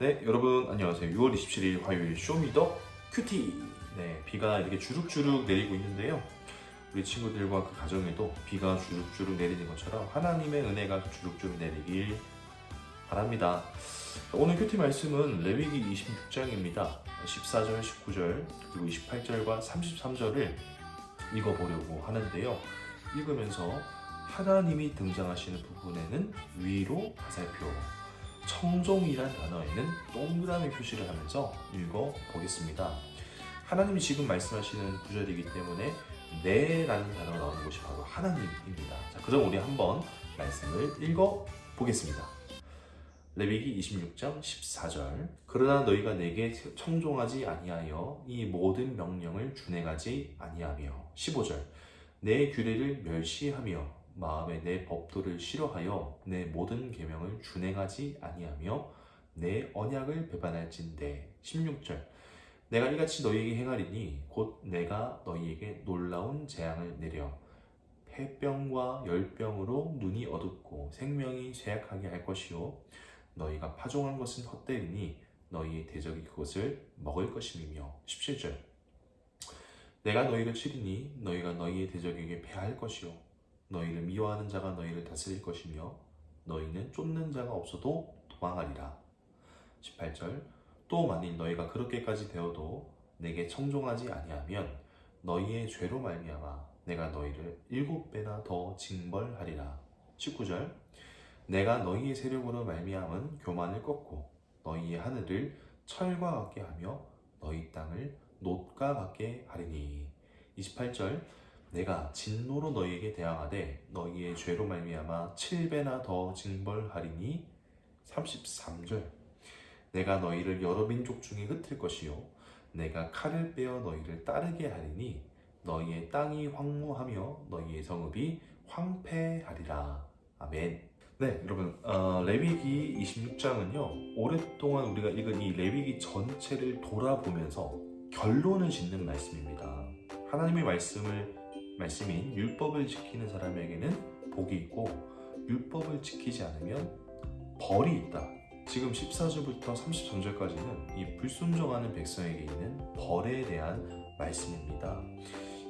네, 여러분 안녕하세요. 6월 27일 화요일 쇼미더 큐티. 네, 비가 이렇게 주룩주룩 내리고 있는데요. 우리 친구들과 그 가정에도 비가 주룩주룩 내리는 것처럼 하나님의 은혜가 주룩주룩 내리길 바랍니다. 오늘 큐티 말씀은 레위기 26장입니다. 14절, 19절, 그리고 28절과 33절을 읽어보려고 하는데요. 읽으면서 하나님이 등장하시는 부분에는 위로 화살표, 청종이란 단어에는 동그라미 표시를 하면서 읽어 보겠습니다. 하나님이 지금 말씀하시는 구절이기 때문에 네라는 단어가 나오는 곳이 바로 하나님입니다. 자, 그럼 우리 한번 말씀을 읽어 보겠습니다. 레위기 26장 14절 그러나 너희가 내게 청종하지 아니하여 이 모든 명령을 준행하지 아니하며 15절 내 규례를 멸시하며 마음에 내 법도를 싫어하여 내 모든 계명을 준행하지 아니하며 내 언약을 배반할진대. 16절. 내가 이같이 너희에게 행하리니 곧 내가 너희에게 놀라운 재앙을 내려 폐병과 열병으로 눈이 어둡고 생명이 쇠약하게 할 것이요 너희가 파종한 것은 헛되리니 너희의 대적이 그것을 먹을 것임이며. 17절. 내가 너희를 치리니 너희가 너희의 대적에게 패할 것이요 너희를 미워하는 자가 너희를 다스릴 것이며 너희는 쫓는 자가 없어도 도망하리라. 18절 또 만일 너희가 그렇게까지 되어도 내게 청종하지 아니하면 너희의 죄로 말미암아 내가 너희를 일곱 배나 더 징벌하리라. 19절 내가 너희의 세력으로 말미암은 교만을 꺾고 너희의 하늘을 철과 같게 하며 너희 땅을 놋과 같게 하리니. 28절 내가 진노로 너희에게 대항하되 너희의 죄로 말미암아 7배나 더 징벌하리니? 33절. 내가 너희를 여러 민족 중에 흩을 것이요. 내가 칼을 빼어 너희를 따르게 하리니 너희의 땅이 황무하며 너희의 성읍이 황폐하리라. 아멘. 네, 여러분, 어, 레위기 26장은요, 오랫동안 우리가 읽은 이 레위기 전체를 돌아보면서 결론을 짓는 말씀입니다. 하나님의 말씀을, 말씀인 율법을 지키는 사람에게는 복이 있고, 율법을 지키지 않으면 벌이 있다. 지금 14절부터 33절까지는 이 불순종하는 백성에게 있는 벌에 대한 말씀입니다.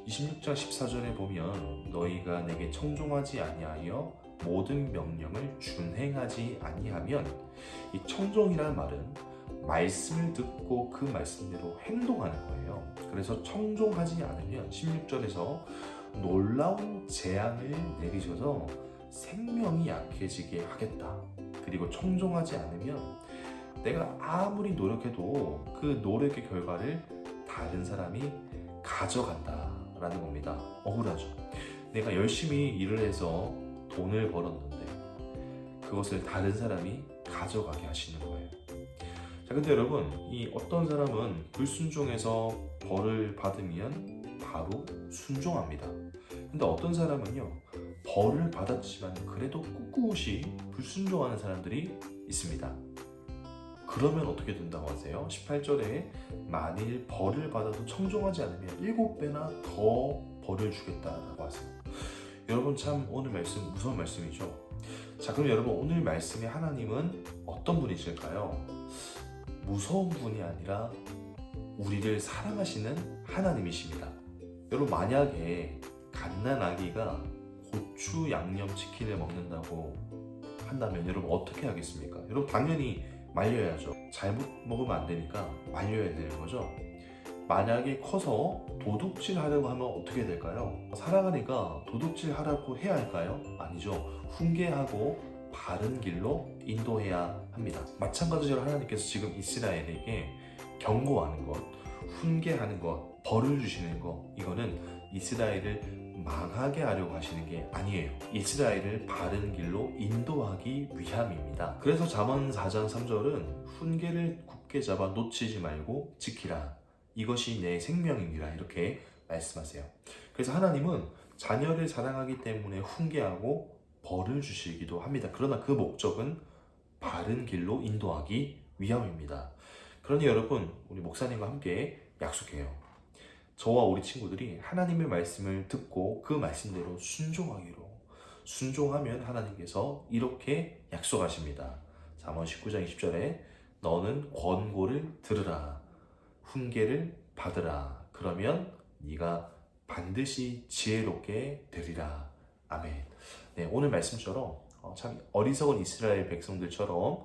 26장 14절에 보면 너희가 내게 청종하지 아니하여 모든 명령을 준행하지 아니하면 이 청종이라는 말은 말씀을 듣고 그 말씀대로 행동하는 거예요. 그래서 청종하지 않으면 16절에서 놀라운 재앙을 내리셔서 생명이 약해지게 하겠다. 그리고 청종하지 않으면 내가 아무리 노력해도 그 노력의 결과를 다른 사람이 가져간다라는 겁니다. 억울하죠. 내가 열심히 일을 해서 돈을 벌었는데 그것을 다른 사람이 가져가게 하시는 거예요. 자, 근데 여러분, 이 어떤 사람은 불순종해서 벌을 받으면 바로 순종합니다. 근데 어떤 사람은요, 벌을 받았지만 그래도 꿋꿋이 불순종하는 사람들이 있습니다. 그러면 어떻게 된다고 하세요? 18절에 만일 벌을 받아도 청종하지 않으면 일곱 배나 더 벌을 주겠다라고 하세요. 여러분 참 오늘 말씀 무서운 말씀이죠. 자 그럼 여러분 오늘 말씀의 하나님은 어떤 분이실까요? 무서운 분이 아니라 우리를 사랑하시는 하나님이십니다. 여러분 만약에 갓난 아기가 고추 양념 치킨을 먹는다고 한다면 여러분 어떻게 하겠습니까? 여러분 당연히 말려야죠. 잘못 먹으면 안 되니까 말려야 되는 거죠. 만약에 커서 도둑질 하려고 하면 어떻게 될까요? 사랑하니까 도둑질 하라고 해야 할까요? 아니죠. 훈계하고 바른 길로 인도해야 합니다. 마찬가지로 하나님께서 지금 이스라엘에게 경고하는 것, 훈계하는 것, 벌을 주시는 것, 이거는 이스라엘을 망하게 하려고 하시는 게 아니에요. 이스라엘을 바른 길로 인도하기 위함입니다. 그래서 잠언 4장 3절은 훈계를 굳게 잡아 놓치지 말고 지키라. 이것이 내 생명이니라 이렇게 말씀하세요. 그래서 하나님은 자녀를 사랑하기 때문에 훈계하고 벌을 주시기도 합니다. 그러나 그 목적은 바른 길로 인도하기 위함입니다. 그러니 여러분, 우리 목사님과 함께 약속해요. 저와 우리 친구들이 하나님의 말씀을 듣고 그 말씀대로 순종하기로 순종하면 하나님께서 이렇게 약속하십니다. 잠언 19장 20절에 너는 권고를 들으라. 훈계를 받으라. 그러면 네가 반드시 지혜롭게 되리라. 아멘. 네, 오늘 말씀처럼 어, 참 어리석은 이스라엘 백성들처럼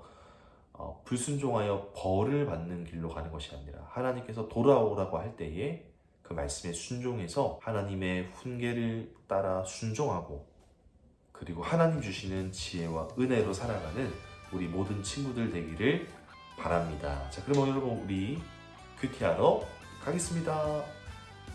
어, 불순종하여 벌을 받는 길로 가는 것이 아니라 하나님께서 돌아오라고 할 때에 그 말씀에 순종해서 하나님의 훈계를 따라 순종하고 그리고 하나님 주시는 지혜와 은혜로 살아가는 우리 모든 친구들 되기를 바랍니다. 자, 그럼 여러분 우리 큐티하러 가겠습니다.